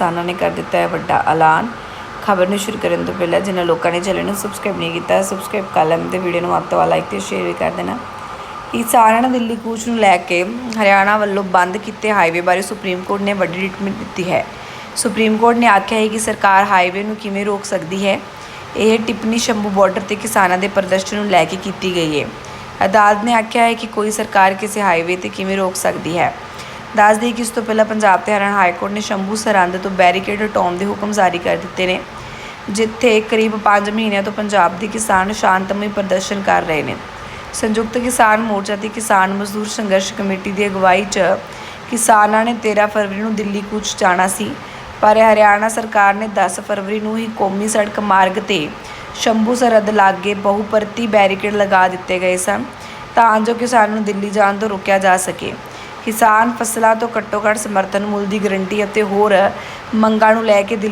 ਕਿਸਾਨਾਂ ਨੇ ਕਰ ਦਿੱਤਾ ਹੈ ਵੱਡਾ ਐਲਾਨ। ਖਬਰ ਨੂੰ ਸ਼ੁਰੂ ਕਰਨ ਤੋਂ ਪਹਿਲਾਂ ਜਿਨ੍ਹਾਂ ਲੋਕਾਂ ਨੇ ਚੈਨਲ ਨੂੰ ਸਬਸਕ੍ਰਾਈਬ ਨਹੀਂ ਕੀਤਾ ਸਬਸਕ੍ਰਾਈਬ ਕਰ ਲੈਣ ਤੇ ਵੀਡੀਓ ਨੂੰ ਵੱਧ ਤੋਂ ਵੱਧ ਲਾਈਕ ਤੇ ਸ਼ੇਅਰ ਵੀ ਕਰ ਦੇਣਾ। ਕਿਸਾਨਾਂ ਨੇ ਦਿੱਲੀ ਕੂਚ ਨੂੰ ਲੈ ਕੇ ਹਰਿਆਣਾ ਵੱਲੋਂ ਬੰਦ ਕੀਤੇ ਹਾਈਵੇ ਬਾਰੇ ਸੁਪਰੀਮ ਕੋਰਟ ਨੇ ਵੱਡੀ ਟ੍ਰੀਟਮੈਂਟ ਦਿੱਤੀ ਹੈ। ਸੁਪਰੀਮ ਕੋਰਟ ਨੇ ਆਖਿਆ ਹੈ ਕਿ ਸਰਕਾਰ ਹਾਈਵੇ ਨੂੰ ਕਿਵੇਂ ਰੋਕ ਸਕਦੀ ਹੈ? ਇਹ ਟਿੱਪਣੀ ਸ਼ੰਭੂ ਬਾਰਡਰ ਤੇ ਕਿਸਾਨਾਂ ਦੇ ਪ੍ਰਦਰਸ਼ਨ ਨੂੰ ਲੈ ਕੇ ਕੀਤੀ ਗਈ ਹੈ। ਅਦਾਲਤ ਨੇ ਆਖਿਆ ਹੈ ਕਿ ਕੋਈ ਸਰਕਾਰ ਕਿਸੇ ਹਾਈਵੇ ਤੇ ਕਿਵੇਂ ਰੋਕ ਸਕਦੀ ਹੈ? ਦੱਸ ਦੇਈਏ ਕਿ ਇਸ ਤੋਂ ਪਹਿਲਾਂ ਪੰਜਾਬ ਤੇ ਹਰਿਆਣਾ ਹਾਈ ਕੋਰਟ ਨੇ ਸ਼ੰਭੂ ਸਰਹੰਦ ਤੋਂ ਬੈਰੀਕੇਡ ਹਟਾਉਣ ਦੇ ਹੁਕਮ ਜਾਰੀ ਕਰ ਦਿੱਤੇ ਨੇ, ਜਿੱਥੇ ਕਰੀਬ 5 ਮਹੀਨਿਆਂ ਤੋਂ ਪੰਜਾਬ ਦੇ ਕਿਸਾਨ ਸ਼ਾਂਤਮਈ ਪ੍ਰਦਰਸ਼ਨ ਕਰ ਰਹੇ ਨੇ। ਸੰਯੁਕਤ ਕਿਸਾਨ ਮੋਰਚਾ ਤੇ ਕਿਸਾਨ ਮਜ਼ਦੂਰ ਸੰਘਰਸ਼ ਕਮੇਟੀ ਦੀ ਅਗਵਾਈ 'ਚ ਕਿਸਾਨਾਂ ਨੇ 13 ਫਰਵਰੀ ਨੂੰ ਦਿੱਲੀ ਕੂਚ ਜਾਣਾ ਸੀ, ਪਰ ਹਰਿਆਣਾ ਸਰਕਾਰ ਨੇ 10 ਫਰਵਰੀ ਨੂੰ ਹੀ ਕੌਮੀ ਸੜਕ ਮਾਰਗ ਤੇ ਸ਼ੰਭੂ ਸਰਹੱਦ ਲਾਗੇ ਬਹੁਪਰਤੀ ਬੈਰੀਕੇਡ ਲਗਾ ਦਿੱਤੇ ਗਏ ਸਨ, ਤਾਂ ਜੋ ਕਿਸਾਨਾਂ ਨੂੰ ਦਿੱਲੀ ਜਾਣ ਤੋਂ ਰੋਕਿਆ ਜਾ ਸਕੇ। ਕਿਸਾਨ ਫਸਲਾਂ ਤੋਂ ਘੱਟੋ ਘੱਟ ਸਮਰਥਨ ਮੁੱਲ ਦੀ ਗਰੰਟੀ ਅਤੇ ਹੋਰ ਮੰਗਾਂ ਨੂੰ ਲੈ ਕੇ